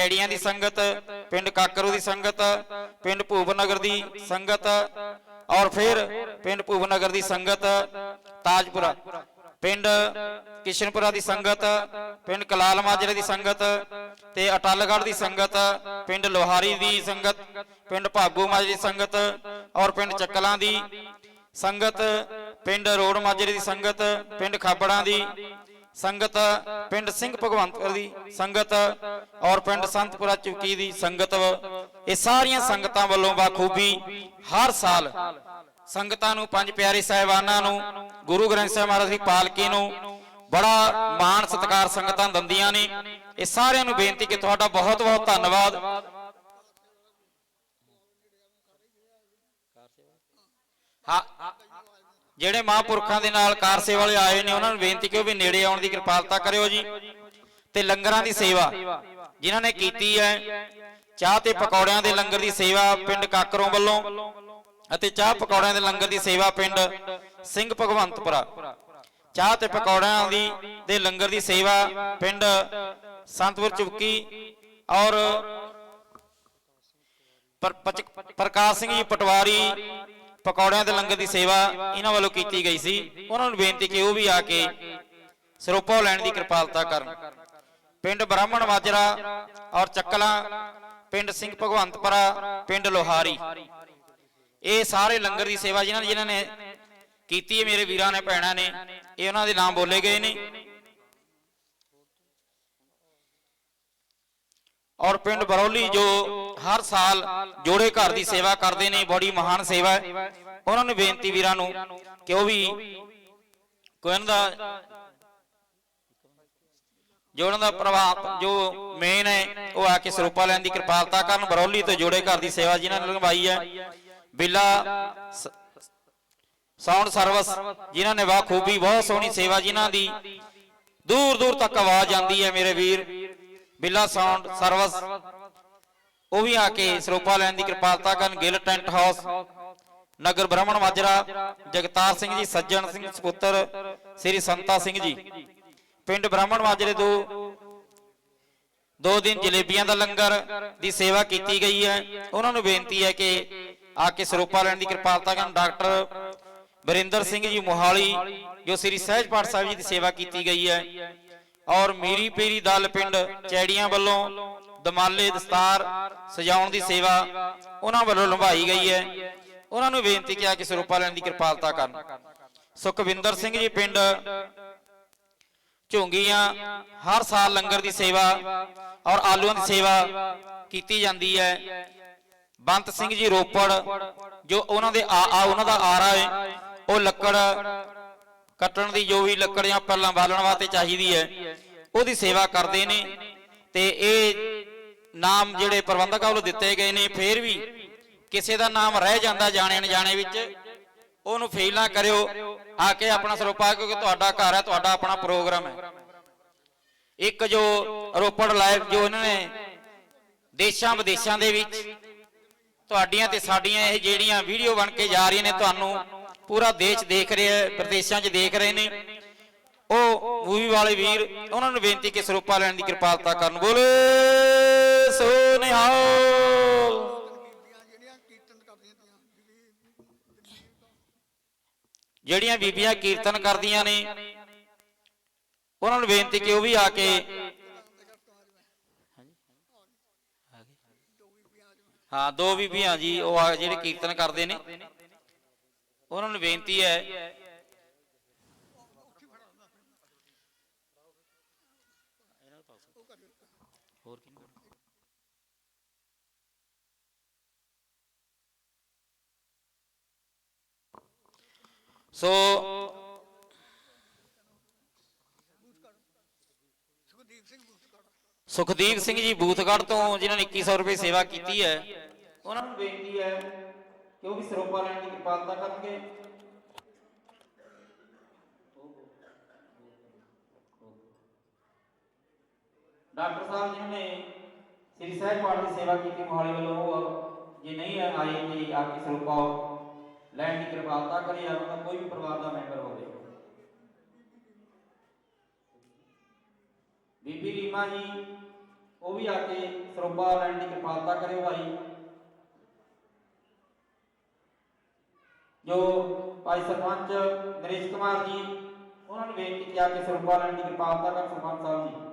ਐੜੀਆਂ ਦੀ ਸੰਗਤ, ਪਿੰਡ ਕਾਕਰੂ ਦੀ ਸੰਗਤ, ਪਿੰਡ ਭੂਪਨਗਰ ਦੀ ਸੰਗਤ ਔਰ ਫਿਰ ਪਿੰਡ ਭੂਪਨਗਰ ਦੀ ਸੰਗਤ ਤਾਜਪੁਰਾ, ਪਿੰਡ ਕਿਸ਼ਨਪੁਰਾ ਦੀ ਸੰਗਤ, ਪਿੰਡ ਕਲਾਲ ਮਾਜਰੇ ਦੀ ਸੰਗਤ ਤੇ ਅਟਲਗੜ੍ਹ ਦੀ ਸੰਗਤ, ਪਿੰਡ ਲੋਹਾਰੀ ਦੀ ਸੰਗਤ, ਪਿੰਡ ਭਾਗੂ ਮਾਜਰੇ ਦੀ ਸੰਗਤ ਔਰ ਪਿੰਡ ਚੱਕਲਾਂ ਦੀ ਸੰਗਤ, ਪਿੰਡ ਰੋੜ ਮਾਜਰੇ ਦੀ ਸੰਗਤ, ਪਿੰਡ ਖਾਬੜਾਂ ਦੀ ਸੰਗਤ ਪਿੰਡ ਸਿੰਘ ਭਗਵੰਤਪੁਰ ਦੀ ਸੰਗਤ ਔਰ ਪਿੰਡ ਸੰਤਪੁਰਾ ਚੁਕੀ ਦੀ ਸੰਗਤ ਇਹ ਸਾਰੀਆਂ ਸੰਗਤਾਂ ਵੱਲੋਂ ਬਾਖੂਬੀ ਹਰ ਸਾਲ ਸੰਗਤਾਂ ਨੂੰ, ਪੰਜ ਪਿਆਰੇ ਸਾਹਿਬਾਨਾਂ ਨੂੰ, ਗੁਰੂ ਗ੍ਰੰਥ ਸਾਹਿਬ ਮਹਾਰਾਜ ਦੀ ਪਾਲਕੀ ਨੂੰ ਬੜਾ ਮਾਣ ਸਤਿਕਾਰ ਸੰਗਤਾਂ ਦਿੰਦੀਆਂ ਨੇ। ਇਹ ਸਾਰਿਆਂ ਨੂੰ ਬੇਨਤੀ ਕਿ ਤੁਹਾਡਾ ਬਹੁਤ ਬਹੁਤ ਧੰਨਵਾਦ। ਹਾਂ। ਜਿਹੜੇ ਮਹਾਂਪੁਰਖਾਂ ਦੇ ਨਾਲ ਕਾਰ ਸੇਵਾ ਵਾਲੇ ਆਏ ਨੇ, ਉਹਨਾਂ ਨੂੰ ਬੇਨਤੀ ਕਿ ਵੀ ਨੇੜੇ ਆਉਣ ਦੀ ਕਿਰਪਾਲਤਾ ਕਰਿਓ ਜੀ ਤੇ ਲੰਗਰਾਂ ਦੀ ਸੇਵਾ ਜਿਨ੍ਹਾਂ ਨੇ ਕੀਤੀ ਹੈ, ਚਾਹ ਤੇ ਪਕੌੜਿਆਂ ਦੇ ਲੰਗਰ ਦੀ ਸੇਵਾ ਪਿੰਡ ਕਾਕਰੋਂ ਵੱਲੋਂ ਅਤੇ ਚਾਹ ਪਕੌੜਿਆਂ ਦੇ ਲੰਗਰ ਦੀ ਸੇਵਾ ਪਿੰਡ ਸਿੰਘ ਭਗਵੰਤਪੁਰਾ। ਚਾਹ ਤੇ ਪਕੌੜਿਆਂ ਦੀ, ਦੇ ਲੰਗਰ ਦੀ ਸੇਵਾ ਪਿੰਡ ਸੰਤਪੁਰ ਚੁਬਕੀ ਔਰ ਪ੍ਰਕਾਸ਼ ਸਿੰਘ ਜੀ ਪਟਵਾਰੀ ਪਕੌੜਿਆਂ ਦੇ ਲੰਗਰ ਦੀ ਸੇਵਾ ਇਹਨਾਂ ਵੱਲੋਂ ਕੀਤੀ ਗਈ ਸੀ। ਉਹਨਾਂ ਨੂੰ ਬੇਨਤੀ ਕਿ ਉਹ ਵੀ ਆ ਕੇ ਸਰੋਪਾ ਲੈਣ ਦੀ ਕਿਰਪਾਲਤਾ ਕਰਨ। ਪਿੰਡ ਬ੍ਰਾਹਮਣ ਮਾਜਰਾ ਔਰ ਚੱਕਲਾ, ਪਿੰਡ ਸਿੰਘ ਭਗਵੰਤਪੁਰਾ, ਪਿੰਡ ਲੋਹਾਰੀ। ਇਹ ਸਾਰੇ ਲੰਗਰ ਦੀ ਸੇਵਾ ਜਿਨ੍ਹਾਂ ਜਿਨ੍ਹਾਂ ਨੇ ਕੀਤੀ ਹੈ, ਮੇਰੇ ਵੀਰਾਂ ਨੇ, ਭੈਣਾਂ ਨੇ, ਇਹ ਉਹਨਾਂ ਦੇ ਨਾਮ ਬੋਲੇ ਗਏ ਨੇ। ਔਰ ਪਿੰਡ ਬਰੌਲੀ ਜੋ ਹਰ ਸਾਲ ਜੋੜੇ ਘਰ ਦੀ ਸੇਵਾ ਕਰਦੇ ਨੇ, ਬੜੀ ਮਹਾਨ ਸੇਵਾ ਹੈ। ਉਹਨਾਂ ਨੂੰ ਬੇਨਤੀ ਵੀਰਾਂ ਨੂੰ ਕਿ ਉਹ ਵੀ ਕੋਈ ਉਹਨਾਂ ਦਾ ਜੋ ਦਾ ਪ੍ਰਭਾਵ, ਜੋ ਮੇਨ ਹੈ, ਉਹ ਆ ਕੇ ਸਰੂਪਾ ਲੈਣ ਦੀ ਕਿਰਪਾਲਤਾ ਕਰਨ, ਬਰੌਲੀ ਤੋਂ ਜੋੜੇ ਘਰ ਦੀ ਸੇਵਾ ਜਿਨ੍ਹਾਂ ਨੇ ਨਿਭਾਈ ਹੈ। ਬਿੱਲਾ ਸਾਊਂਡ ਸਰਵਿਸ ਜਿਨ੍ਹਾਂ ਨੇ ਬਾਖੂਬੀ ਬਹੁਤ ਸੋਹਣੀ ਸੇਵਾ ਜਿਨ੍ਹਾਂ ਦੀ ਦੂਰ ਦੂਰ ਤੱਕ ਆਵਾਜ਼ ਆਉਂਦੀ ਹੈ ਮੇਰੇ ਵੀਰ। ਬਿੱਲਾ ਸਾਊਂਡ ਸਰਵਿਸ ਉਹ ਵੀ ਆ ਕੇ ਸਰੋਪਾ ਲੈਣ ਦੀ ਕਿਰਪਾਲਤਾ ਕਰਨ, ਗਿੱਲ ਟੈਂਟ ਹਾਊਸ, ਨਗਰ ਬ੍ਰਾਹਮਣ ਮਾਜਰਾ, ਜਗਤਾਰ ਸਿੰਘ ਜੀ, ਸੱਜਣ ਸਿੰਘ ਸੁਪੁੱਤਰ ਸ੍ਰੀ ਸੰਤਾ ਸਿੰਘ ਜੀ। ਪਿੰਡ ਬ੍ਰਾਹਮਣ ਮਾਜਰੇ ਦੋ ਦੋ ਦਿਨ ਜਲੇਬੀਆਂ ਦਾ ਲੰਗਰ ਦੀ ਸੇਵਾ ਕੀਤੀ ਗਈ ਹੈ। ਉਹਨਾਂ ਨੂੰ ਬੇਨਤੀ ਹੈ ਕਿ ਆ ਕੇ ਸਰੋਪਾ ਲੈਣ ਦੀ ਕਿਰਪਾਲਤਾ ਕਰਨ ਡਾਕਟਰ ਬਰਿੰਦਰ ਸਿੰਘ ਜੀ ਮੋਹਾਲੀ, ਜੋ ਸ੍ਰੀ ਸਹਿਜ ਪਾਠ ਸਾਹਿਬ ਜੀ ਦੀ ਸੇਵਾ ਕੀਤੀ ਗਈ ਹੈ। ਔਰ ਮੀਰੀ ਪੀਰੀ ਦਲ ਪਿੰਡ ਚੈੜੀਆਂ ਵੱਲੋਂ ਦਮਾਲੇ ਦਸਤਾਰ ਸਜਾਉਣ ਦੀ ਸੇਵਾ ਉਹਨਾਂ ਵੱਲੋਂ ਨਿਭਾਈ ਗਈ ਹੈ। ਉਹਨਾਂ ਨੂੰ ਬੇਨਤੀ ਕਿਹਾ ਕਿ ਸਰੂਪਾ ਲੈਣ ਦੀ ਕਿਰਪਾਲਤਾ ਕਰਨ। ਸੁਖਵਿੰਦਰ ਸਿੰਘ ਜੀ ਪਿੰਡ ਝੋਂਗੀਆਂ ਹਰ ਸਾਲ ਲੰਗਰ ਦੀ ਸੇਵਾ ਔਰ ਆਲੂਆਂ ਦੀ ਸੇਵਾ ਕੀਤੀ ਜਾਂਦੀ ਹੈ। ਬੰਤ ਸਿੰਘ ਜੀ ਰੋਪੜ ਜੋ ਉਹਨਾਂ ਦੇ ਆ ਆ ਉਹਨਾਂ ਦਾ ਆਰਾ ਹੈ, ਉਹ ਲੱਕੜ ਕੱਟਣ ਦੀ ਜੋ ਵੀ ਲੱਕੜ ਜਾਂ ਪਹਿਲਾਂ ਬਾਲਣ ਵਾਸਤੇ ਚਾਹੀਦੀ ਹੈ, ਉਹਦੀ ਸੇਵਾ ਕਰਦੇ ਨੇ ਤੇ ਇਹ ਨਾਮ ਜਿਹੜੇ ਪ੍ਰਬੰਧਕਾਂ ਵੱਲੋਂ ਦਿੱਤੇ ਗਏ ਨੇ, ਫੇਰ ਵੀ ਕਿਸੇ ਦਾ ਨਾਮ ਰਹਿ ਜਾਂਦਾ ਜਾਣੇ ਅਣਜਾਣੇ ਵਿੱਚ, ਉਹਨੂੰ ਫੇਲ ਨਾ ਕਰਿਓ। ਆ ਕੇ ਆਪਣਾ ਸਰੋਪਾ, ਕਿਉਂਕਿ ਤੁਹਾਡਾ ਘਰ ਹੈ, ਤੁਹਾਡਾ ਆਪਣਾ ਪ੍ਰੋਗਰਾਮ ਹੈ। ਇੱਕ ਜੋ ਰੋਪੜ ਲਾਈਵ ਜੋ ਇਹਨਾਂ ਨੇ ਦੇਸ਼ਾਂ ਵਿਦੇਸ਼ਾਂ ਦੇ ਵਿੱਚ, ਤੁਹਾਡੀਆਂ ਤੇ ਸਾਡੀਆਂ ਇਹ ਜਿਹੜੀਆਂ ਵੀਡੀਓ ਬਣ ਕੇ ਜਾ ਰਹੀਆਂ ਨੇ, ਤੁਹਾਨੂੰ ਪੂਰਾ ਦੇਸ਼ ਦੇਖ ਰਿਹਾ ਹੈ, ਪ੍ਰਦੇਸ਼ਾਂ 'ਚ ਦੇਖ ਰਹੇ ਨੇ। ਉਹ ਮੂਵੀ ਵਾਲੇ ਵੀਰ, ਉਹਨਾਂ ਨੂੰ ਬੇਨਤੀ ਕਿ ਸਰੋਪਾ ਲੈਣ ਦੀ ਕਿਰਪਾਲਤਾ ਕਰਨ। ਬੋਲੇ! ਸੋ ਨਿਹਾਲ ਜਿਹੜੀਆਂ ਕੀਰਤਨ ਕਰਦੀਆਂ ਬੀਬੀਆਂ ਕੀਰਤਨ ਕਰਦੀਆਂ ਨੇ, ਉਹਨਾਂ ਨੂੰ ਬੇਨਤੀ ਕਿ ਉਹ ਵੀ ਆ ਕੇ ਹਾਂ, ਦੋ ਬੀਬੀਆਂ ਜੀ, ਉਹ ਆ ਜਿਹੜੇ ਕੀਰਤਨ ਕਰਦੇ ਨੇ। ਉਹਨਾਂ ਨੂੰ ਬੇਨਤੀ ਹੈ ਹੋਰ ਕਿਹਨੂੰ ਸੋ ਸੁਖਦੀਪ ਸਿੰਘ ਜੀ ਬੂਥਗੜ੍ਹ ਤੋਂ, ਜਿਨ੍ਹਾਂ ਨੇ 2100 ਰੁਪਏ ਸੇਵਾ ਕੀਤੀ ਹੈ, ਉਹਨਾਂ ਨੂੰ ਬੇਨਤੀ ਹੈ ਕਿ ਉਹ ਵੀ ਸਰੋਪਾ ਲੈਣ ਦੀ ਕਿਰਪਾਲਤਾ ਕਰਨਗੇ। ਡਾਕਟਰ ਸਾਹਿਬ ਜਿਨ੍ਹਾਂ ਨੇ ਸ੍ਰੀ ਸਾਹਿਬ ਪਾਠ ਦੀ ਸੇਵਾ ਕੀਤੀ ਮੋਹਾਲੀ ਵੱਲੋਂ ਜੇ ਨਹੀਂ ਆਏ ਕਿ ਆ ਕੇ ਸਰੋਪਾ ਲੈਣ ਦੀ ਕਿਰਪਾਲਤਾ ਕਰੇ ਜਾਂ ਉਹਨਾਂ ਕੋਈ ਵੀ ਪਰਿਵਾਰ ਦਾ ਮੈਂਬਰ ਹੋਵੇ। ਬੀਬੀ ਰੀਮਾ ਜੀ, ਉਹ ਵੀ ਆ ਕੇ ਸਰੋਪਾ ਲੈਣ ਦੀ ਕਿਰਪਾਲਤਾ ਕਰਿਓ ਭਾਈ। ਜੋ ਭਾਈ ਸਰਪੰਚ ਨਰੇਸ਼ ਕੁਮਾਰ ਜੀ, ਉਹਨਾਂ ਨੂੰ ਬੇਨਤੀ ਕੀਤੀ ਆ ਕੇ ਸਰੋਪਾ ਲੈਣ ਦੀ ਕਿਰਪਾਲਤਾ ਕਰ, ਸਰਪੰਚ ਸਾਹਿਬ ਜੀ।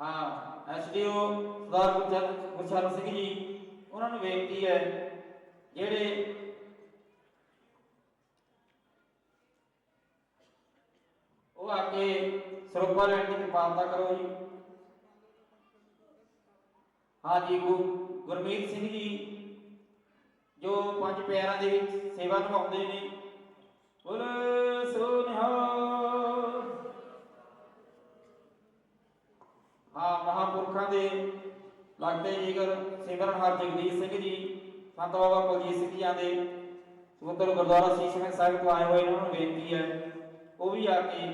ਹਾਂ ਐਸਡੀਓ ਸਰਦਾਰ ਗੁਰਚਰਨ ਸਿੰਘ ਜੀ, ਉਹਨਾਂ ਨੂੰ ਬੇਨਤੀ ਹੈ, ਜਿਹੜੇ ਉਹ ਆ ਕੇ ਸਰੋਪਾ ਲੈਣ ਦੀ ਕਿਰਪਾਲਤਾ ਕਰੋ ਜੀ। ਹਾਂ ਜੀ ਗੁਰਮੀਤ ਸਿੰਘ ਜੀ, ਜੋ ਪੰਜ ਪਿਆਰਾਂ ਦੇ ਵਿੱਚ ਸੇਵਾ ਨਿਭਾਉਂਦੇ ਨੇ। ਬੋਲ ਸੋਨਿਹਾਲ ਹਾਂ ਮਹਾਪੁਰਖਾਂ ਦੇ ਲੱਗਦੇ ਜੀਗਰ ਸਿਮਰਨਹਾਰ ਜਗਦੀਸ਼ ਸਿੰਘ ਜੀ, ਸੰਤ ਬਾਬਾ ਕੁਲਜੀਤ ਸਿੰਘ ਜੀ ਦੇ ਸੁਤਰ ਗੁਰਦੁਆਰਾ ਸੀਸਮੇ ਸਾਹਿਬ ਤੋਂ ਆਏ ਹੋਏ ਨੇ ਨੂੰ ਬੇਨਤੀ ਹੈ, ਉਹ ਵੀ ਆ ਕੇ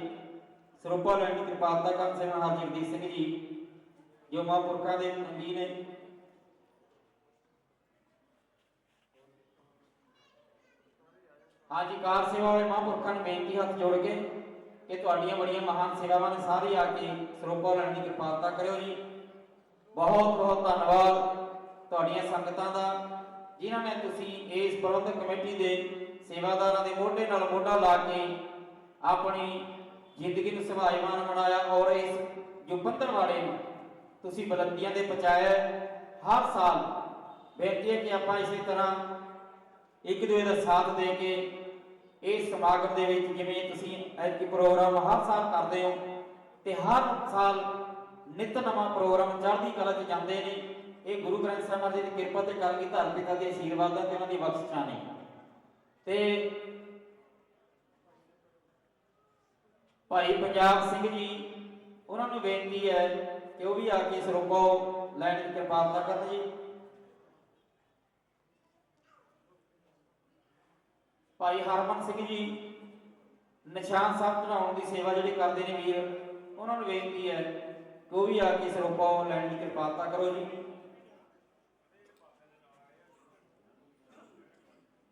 ਸਰੂਪਾ ਲੈਣ ਦੀ ਕਿਰਪਾਲਤਾ ਕਰਨ ਸਿਮਰਨਹਾਰ ਜਗਦੀਸ਼ ਸਿੰਘ ਜੀ, ਜੋ ਮਹਾਪੁਰਖਾਂ ਦੇ ਜੀ ਨੇ। ਅੱਜ ਕਾਰ ਸੇਵਾ ਵਾਲੇ ਮਹਾਂਪੁਰਖਾਂ ਨੂੰ ਬੇਨਤੀ ਹੱਥ ਜੋੜ ਕੇ ਕਿ ਤੁਹਾਡੀਆਂ ਬੜੀਆਂ ਮਹਾਨ ਸੇਵਾਵਾਂ ਨੇ ਸਾਰੇ ਆ ਕੇ ਸਰੋਪਾ ਲੈਣ ਦੀ ਕਿਰਪਾਲਤਾ ਕਰਿਓ ਜੀ। ਬਹੁਤ ਬਹੁਤ ਧੰਨਵਾਦ ਤੁਹਾਡੀਆਂ ਸੰਗਤਾਂ ਦਾ, ਜਿਨ੍ਹਾਂ ਨੇ ਤੁਸੀਂ ਇਸ ਪ੍ਰਬੰਧਕ ਕਮੇਟੀ ਦੇ ਸੇਵਾਦਾਰਾਂ ਦੇ ਮੋਢੇ ਨਾਲ ਮੋਢਾ ਲਾ ਕੇ ਆਪਣੀ ਜ਼ਿੰਦਗੀ ਨੂੰ ਸੁਭਾਈਮਾਨ ਬਣਾਇਆ ਔਰ ਇਸ ਜੋ ਵਾਲੇ ਨੂੰ, ਤੁਸੀਂ ਬੁਲੰਦੀਆਂ ਦੇ ਪਹੁੰਚਾਇਆ ਹਰ ਸਾਲ ਬੇਨਤੀ ਹੈ ਕਿ ਆਪਾਂ ਇਸੇ ਤਰ੍ਹਾਂ ਇੱਕ ਦੂਜੇ ਦਾ ਸਾਥ ਦੇ ਕੇ ਇਸ ਸਮਾਗਮ ਦੇ ਵਿੱਚ ਜਿਵੇਂ ਤੁਸੀਂ ਐਤਕੀ ਪ੍ਰੋਗਰਾਮ ਹਰ ਸਾਲ ਕਰਦੇ ਹੋ ਤੇ ਹਰ ਸਾਲ ਨਿਤ ਨਵਾਂ ਪ੍ਰੋਗਰਾਮ ਚੜ੍ਹਦੀ ਕਲਾ 'ਚ ਜਾਂਦੇ ਨੇ। ਇਹ ਗੁਰੂ ਗ੍ਰੰਥ ਸਾਹਿਬ ਮਹਾਰਾਜ ਦੀ ਕਿਰਪਾ ਤੇ ਕਰਨੀ ਧਰਮ ਪਿਤਾ ਦੇ ਆਸ਼ੀਰਵਾਦਾਂ ਤੇ ਉਹਨਾਂ ਦੀ ਬਖਸ਼ਿਸ਼ਾਂ ਨੇ ਤੇ ਭਾਈ ਪੰਜਾਬ ਸਿੰਘ ਜੀ, ਉਹਨਾਂ ਨੂੰ ਬੇਨਤੀ ਹੈ ਕਿ ਉਹ ਵੀ ਆ ਕੇ ਸਰੋਪੋ ਲੈਣ ਦੀ ਕਿਰਪਾਲਤਾ ਕਰਨ ਜੀ। ਭਾਈ ਹਰਮਨ ਸਿੰਘ ਜੀ ਨਿਸ਼ਾਨ ਸਾਹਿਬ ਚੜਾਉਣ ਦੀ ਸੇਵਾ ਜਿਹੜੀ ਕਰਦੇ ਨੇ ਵੀਰ, ਉਹਨਾਂ ਨੂੰ ਬੇਨਤੀ ਹੈ ਕਿ ਉਹ ਵੀ ਆ ਕੇ ਸਰੋਪਾ ਲੈਣ ਦੀ ਕਿਰਪਾਲਤਾ ਕਰੋ ਜੀ।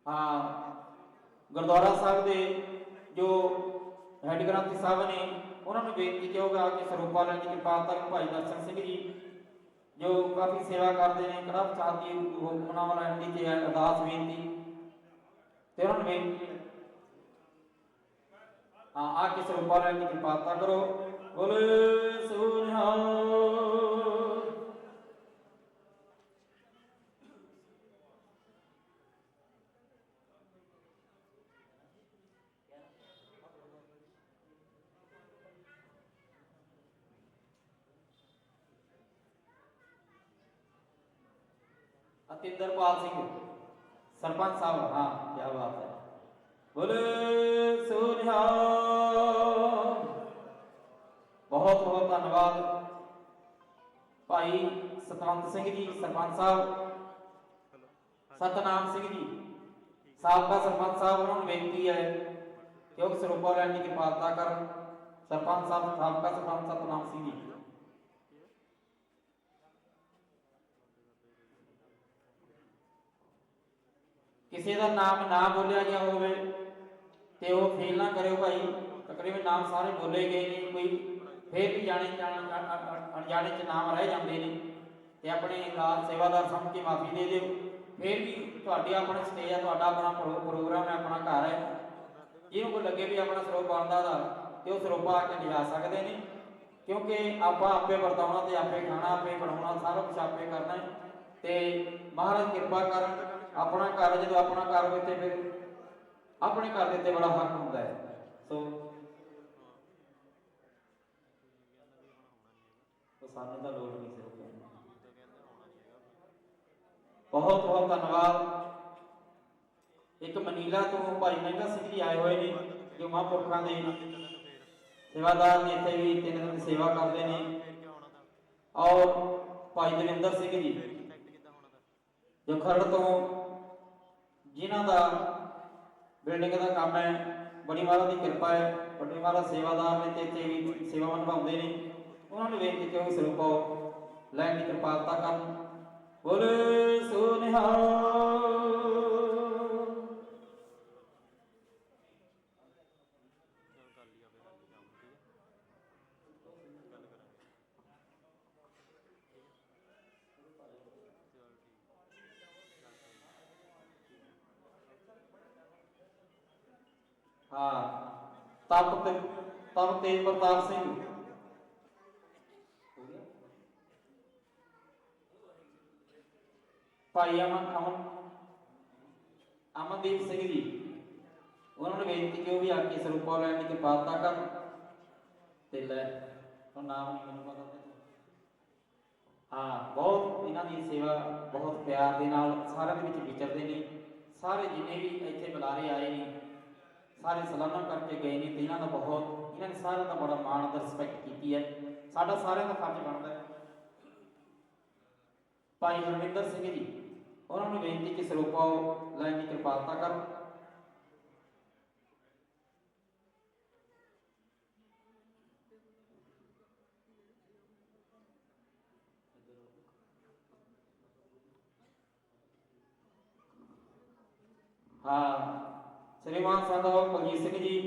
ਹਾਂ, ਗੁਰਦੁਆਰਾ ਸਾਹਿਬ ਦੇ ਜੋ ਹੈਡ ਗ੍ਰੰਥੀ ਸਾਹਿਬ ਨੇ, ਉਹਨਾਂ ਨੂੰ ਬੇਨਤੀ ਕਿਉਗਾ ਕਿ ਸਰੋਪਾ ਲੈਣ ਦੀ ਕਿਰਪਾਲਤਾ ਕਰੋ। ਭਾਈ ਦਰਸ਼ਨ ਸਿੰਘ ਜੀ ਜੋ ਕਾਫੀ ਸੇਵਾ ਕਰਦੇ ਨੇ ਕੜਾ ਪ੍ਰਸਾਦ ਦੀ ਹੁਕਮਨਾਮਾ ਲੈਣ ਦੀ ਤੇ ਅਰਦਾਸ ਬੇਨਤੀ ਤੇ ਉਹਨਾਂ ਨੂੰ ਬੇਨਤੀ ਹੈ ਹਾਂ ਆ ਕੇ ਸਰੂਪਾ ਲੈਣ ਦੀ ਕਿਰਪਾਲਤਾ ਕਰੋ। ਬੋਲੇ ਸੋਨਿਹਾਲ ਅਤਿੰਦਰਪਾਲ ਸਿੰਘ ਸਰਪੰਚ ਸਾਹਿਬ, ਹਾਂ ਕੀ ਬਾਤ ਹੈ। ਬੋਲੇ ਸੋਨਿਹਾਲ ਬਹੁਤ ਬਹੁਤ ਧੰਨਵਾਦ। ਭਾਈ ਸਤਵੰਤ ਸਿੰਘ ਜੀ, ਸਰਪੰਚ ਸਾਹਿਬ। ਸਤਨਾਮ ਸਿੰਘ ਜੀ। ਸਾਬਕਾ ਸਰਪੰਚ ਸਾਹਿਬ, ਉਹਨਾਂ ਨੂੰ ਬੇਨਤੀ ਹੈ ਕਿ ਉਹ ਸਰੂਪਾ ਲੈਣ ਦੀ ਕਿਰਪਾਲਤਾ ਕਰਨ। ਸਰਪੰਚ ਸਾਹਿਬ, ਸਾਬਕਾ ਸਰਪੰਚ ਸਤਨਾਮ ਸਿੰਘ ਜੀ। ਕਿਸੇ ਦਾ ਨਾਮ ਨਾ ਬੋਲਿਆ ਗਿਆ ਹੋਵੇ ਤੇ ਉਹ ਫੇਲ ਨਾ ਕਰਿਓ ਭਾਈ। ਤਕਰੀਬਨ ਨਾਮ ਸਾਰੇ ਬੋਲੇ ਗਏ ਨੇ, ਕੋਈ ਫੇਰ ਵੀ ਜਾਣੇ ਜਾਣ ਅਣਜਾਣੇ ਚ ਨਾਮ ਰਹਿ ਜਾਂਦੇ ਨੇ। ਤੇ ਆਪਣੇ ਨਾਲ ਸੇਵਾਦਾਰ ਸਮਝ ਕੇ ਮਾਫੀ ਦੇ ਦਿਓ। ਫੇਰ ਵੀ ਤੁਹਾਡੇ ਆਪਣਾ ਸਟੇਜ ਆ, ਤੁਹਾਡਾ ਆਪਣਾ ਪ੍ਰੋ- ਪ੍ਰੋਗਰਾਮ ਹੈ, ਆਪਣਾ ਘਰ ਹੈ। ਜਿਹਨੂੰ ਕੋਈ ਲੱਗੇ ਵੀ ਆਪਣਾ ਸਰੋਪ ਬਣਦਾ ਦਾ ਤੇ ਉਹ ਸਰੋਪਾ ਆ ਕੇ ਲਿਜਾ ਸਕਦੇ ਨੇ। ਕਿਉਂਕਿ ਆਪਾਂ ਆਪੇ ਵਰਤਾਉਣਾ ਤੇ ਆਪੇ ਖਾਣਾ, ਆਪੇ ਬਣਾਉਣਾ, ਸਾਰਾ ਕੁਝ ਆਪੇ ਕਰਨਾ ਹੈ। ਤੇ ਮਹਾਰਾਜ ਕਿਰਪਾ ਕਰਨ, ਆਪਣਾ ਘਰ, ਜਦੋਂ ਆਪਣਾ ਘਰ ਹੋਵੇ ਤੇ ਫਿਰ ਆਪਣੇ ਘਰ ਦੇ ਉੱਤੇ ਬੜਾ ਹੱਕ ਹੁੰਦਾ ਹੈ। ਸੋ ਸੋ ਸਾਨੂੰ ਤਾਂ ਲੋੜ ਨਹੀਂ ਸਿਰਫ ਬਹੁਤ ਬਹੁਤ ਧੰਨਵਾਦ। ਇੱਕ ਮਨੀਲਾ ਤੋਂ ਭਾਈ ਮਹਿੰਗਾ ਸਿੰਘ ਜੀ ਆਏ ਹੋਏ ਨੇ, ਜੋ ਮਹਾਂਪੁਰਖਾਂ ਦੇ ਸੇਵਾਦਾਰ ਨੇ, ਇੱਥੇ ਵੀ ਤਿੰਨ ਦਿਨ ਸੇਵਾ ਕਰਦੇ ਨੇ। ਔਰ ਭਾਈ ਦਵਿੰਦਰ ਸਿੰਘ ਜੀ ਜੋ ਖਰੜ ਤੋਂ ਜਿਨ੍ਹਾਂ ਦਾ ਬਿਲਡਿੰਗ ਦਾ ਕੰਮ ਹੈ ਬੜੀ ਮਹਾਰਾਜ ਦੀ ਕਿਰਪਾ ਹੈ ਬੜੀ ਮਹਾਰਾਜ ਸੇਵਾਦਾਰ ਨੇ ਤੇ ਇੱਥੇ ਵੀ ਸੇਵਾਵਾਂ ਨਿਭਾਉਂਦੇ ਨੇ, ਉਹਨਾਂ ਨੂੰ ਵੇਖ ਕੇ ਉਹ ਸਰੂਪੋ ਲੈਣ ਦੀ ਕਿਰਪਾਲਤਾ ਕਰਨ। ਬੋਲੇ ਸੋਨਿਹਾਲ ਹਾਂ, ਤਪ ਤੇ, ਤਪ ਤੇਜ ਪ੍ਰਤਾਪ ਸਿੰਘ। ਭਾਈ ਅਮਨ ਅਮਨ, ਅਮਨਦੀਪ ਸਿੰਘ ਜੀ, ਉਹਨਾਂ ਨੇ ਬੇਨਤੀ ਕਿ ਉਹ ਵੀ ਆ ਕੇ ਸਰੂਪਾ ਲੈਣ ਦੀ ਕਿਰਪਾਲਤਾ ਕਰਨ ਤੇ ਲੈ ਉਹ ਨਾਮ ਨਹੀਂ ਮੈਨੂੰ ਪਤਾ। ਤੇ ਹਾਂ, ਬਹੁਤ ਇਹਨਾਂ ਦੀ ਸੇਵਾ, ਬਹੁਤ ਪਿਆਰ ਦੇ ਨਾਲ ਸਾਰਿਆਂ ਦੇ ਵਿੱਚ ਵਿਚਰਦੇ ਨੇ। ਸਾਰੇ ਜਿੰਨੇ ਵੀ ਇੱਥੇ ਬੁਲਾਰੇ ਆਏ ਨੇ ਸਾਰੇ ਸਲਾਨਾ ਕਰਕੇ ਗਏ ਨੇ ਤੇ ਇਹਨਾਂ ਦਾ ਬਹੁਤ, ਇਹਨਾਂ ਨੇ ਸਾਰਿਆਂ ਦਾ ਬੜਾ ਮਾਣ ਤੇ ਰਿਸਪੈਕਟ ਕੀਤੀ ਹੈ। ਸਾਡਾ ਸਾਰਿਆਂ ਦਾ ਫਰਜ਼ ਬਣਦਾ ਹੈ। ਭਾਈ ਹਰਵਿੰਦਰ ਸਿੰਘ ਜੀ, ਉਹਨਾਂ ਨੂੰ ਬੇਨਤੀ ਕਿ ਸਰੂਪਾ ਲੈਣ ਦੀ ਕਿਰਪਾਲਤਾ ਕਰਨ ਹਾਂ। ਸ੍ਰੀਮਾਨ ਸੰਤ ਬਾਬਾ ਕੁਲਜੀਤ ਸਿੰਘ ਜੀ